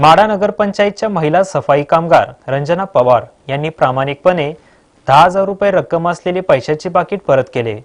माडा नगरपंचायतच्या महिला सफाई कामगार रंजना पवार यांनी प्रामाणिकपणे दहा हजार रुपये रक्कम असलेले पैशाचे पाकिट परत केले.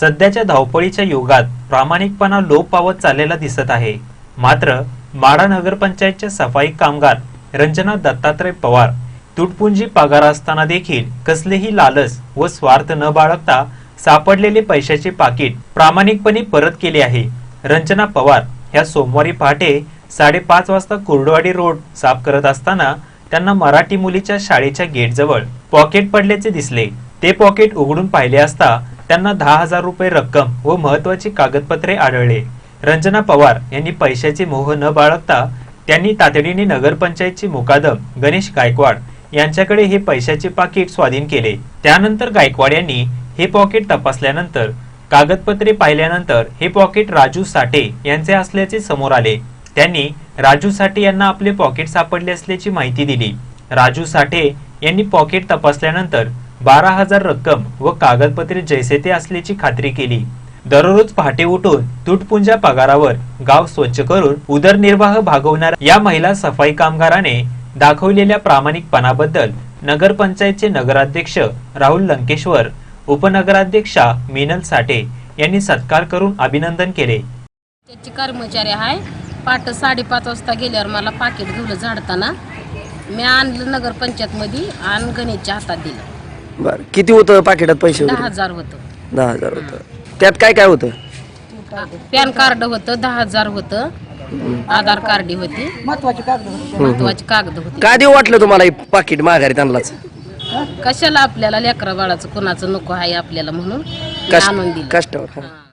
सध्याच्या धावपळीच्या युगात प्रामाणिकपणा लोप पावत चाललेला दिसत आहे. मात्र माडा नगरपंचायतच्या सफाई कामगार रंजना दत्तात्रय पवार तुटपुंजी पगार असताना देखील कसलेही लालच व स्वार्थ न बाळगता सापडलेले पैशाचे पाकिट प्रामाणिकपणे परत केले आहे. रंजना पवार ह्या सोमवारी पहाटे साडेपाच वाजता कुर्डवाडी रोड साफ करत असताना त्यांना मराठी मुलीच्या शाळेच्या गेटजवळ पॉकेट पडल्याचे दिसले. ते पॉकेट उघडून पाहिले असता त्यांना दहा हजार रुपये रक्कम व महत्वाची कागदपत्रे आढळले. रंजना पवार यांनी पैशाचे मोह न बाळगता त्यांनी तातडीने नगरपंचायतचे मुकादम गणेश गायकवाड यांच्याकडे हे पैशाचे पाकिट स्वाधीन केले. त्यानंतर गायकवाड यांनी हे पॉकेट तपासल्यानंतर कागदपत्रे पाहिल्यानंतर हे पॉकेट राजू साठे यांचे असल्याचे समोर आले. त्यांनी राजू साठे यांना आपले पॉकेट सापडले असल्याची माहिती दिली. राजू साठे यांनी पॉकेट तपासल्यानंतर बारा हजार रक्कम व कागदपत्रे जैसे ते असल्याची खात्री केली. दररोज पहाटे उठून तुटपुंजा पगारावर गाव स्वच्छ करून उदरनिर्वाह भागवणाऱ्या या महिला सफाई कामगाराने दाखवलेल्या प्रामाणिकपणाबद्दल नगरपंचायतचे नगराध्यक्ष राहुल लंकेश्वर उपनगराध्यक्षा मिनल साठे यांनी सत्कार करून अभिनंदन केले. त्याची कर्मचारी आहे. पाठ साडेपाच वाजता गेल्यावर मला पाकिट घेऊन झाडताना मी आणलं नगरपंचायतमध्ये आणि गणेशच्या हातात दिलं. बर. किती होतं पाकिटात पैसे दहा वगैरे? हजार होतं. दहा हजार होतं. त्यात काय काय होतं? पॅन कार्ड होतं दहा हजार होतं. आधार कार्ड होती. महत्वाची कागद होती. महत्वाची कागद होती का देऊ वाटलं तुम्हाला हे पाकिट माघारी त्यांनाच कशाला आपल्याला लेकरा बाळाचं कोणाचं नको आहे आपल्याला म्हणून? मी कष्ट आणून दिलं. कष्टावर. हा.